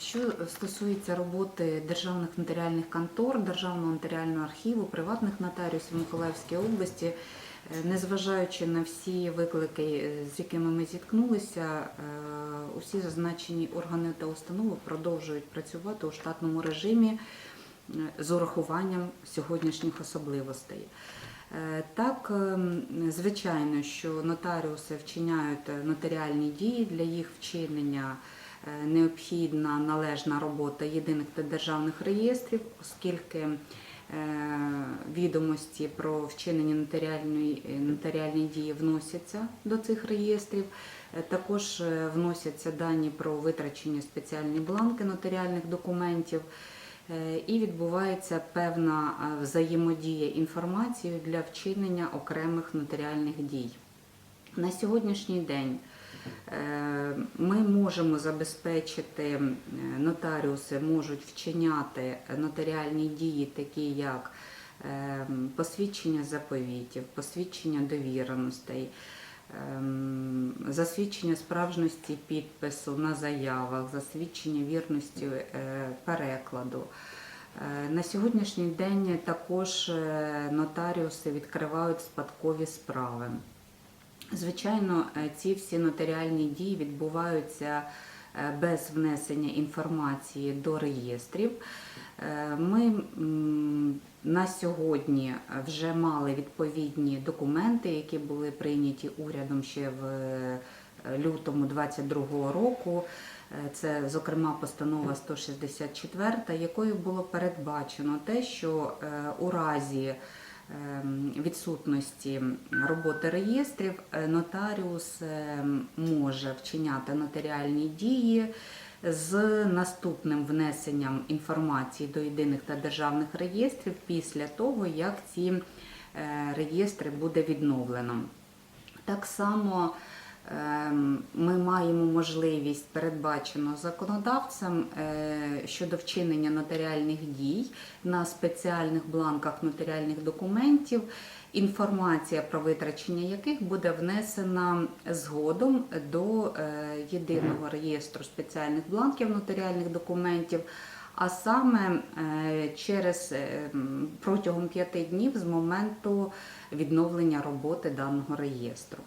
Що стосується роботи державних нотаріальних контор, державного нотаріального архіву, приватних нотаріусів Миколаївської області, е, незважаючи на всі виклики, е, з якими ми зіткнулися, е, усі зазначені органи та установи продовжують працювати у штатному режимі з урахуванням сьогоднішніх особливостей. Так, ем, звичайно, що нотаріуси вчиняють нотаріальні дії для їх вчинення. Е, Необхідна належна робота єдиних та державних реєстрів, оскільки е, відомості про вчинення нотаріальної е, нотаріальні дії вносяться до цих реєстрів. Також вносяться дані про витрачені спеціальні бланки нотаріальних документів. І відбувається певна взаємодія інформацією для вчинення окремих нотаріальних дій. На сьогоднішній день ми можемо забезпечити, е, нотаріуси можуть вчиняти нотаріальні дії, такі як е, посвідчення заповітів, посвідчення довіреностей, засвідчення справжності підпису на заявах, засвідчення вірності е, перекладу. Е, На сьогоднішній день також е, нотаріуси відкривають спадкові справи. Звичайно, е, ці всі нотаріальні дії відбуваються е, без внесення інформації до реєстрів. Е, Ми на сьогодні вже мали відповідні документи, які були прийняті урядом ще в лютому 2022 року. Це, зокрема, постанова 164, якою було передбачено те, що у разі відсутності роботи реєстрів е, нотаріус е, може вчиняти нотаріальні дії з наступним внесенням інформації до єдиних та державних реєстрів після того, як ці е, реєстри буде відновлено. Так само ем, ми маємо можливість передбачено законодавцем е, щодо вчинення нотаріальних дій на спеціальних бланках нотаріальних документів, інформація про витрачення яких буде внесена згодом до е, єдиного реєстру спеціальних бланків нотаріальних документів. А саме е, через протягом п'яти днів з моменту відновлення роботи даного реєстру.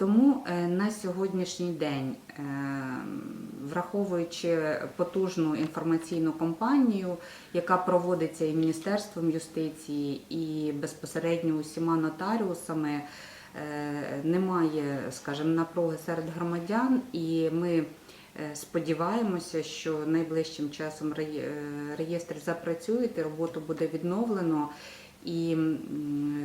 Тому е, на сьогоднішній день, е, враховуючи потужну інформаційну кампанію, яка проводиться і Міністерством юстиції, і безпосередньо усіма нотаріусами, е, немає, скажімо, напруги серед громадян, і ми сподіваємося, що найближчим часом реєстр запрацює, і роботу буде відновлено. І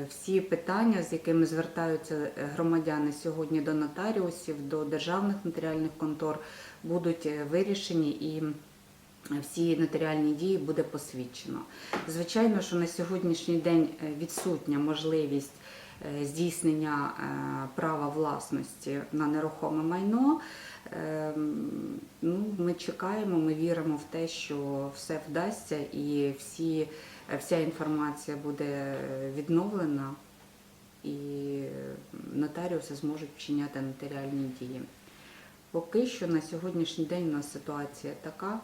всі питання, з якими звертаються громадяни сьогодні до нотаріусів, до державних нотаріальних контор, будуть е, вирішені і всі нотаріальні дії буде посвідчено. Звичайно, що на сьогоднішній день е, відсутня можливість е, здійснення е, права власності на нерухоме майно. Ем, Ну, ми чекаємо, ми віримо в те, що все вдасться і всі, вся інформація буде відновлена, і нотаріуси зможуть вчиняти нотаріальні дії. Поки що на сьогоднішній день у нас ситуація така.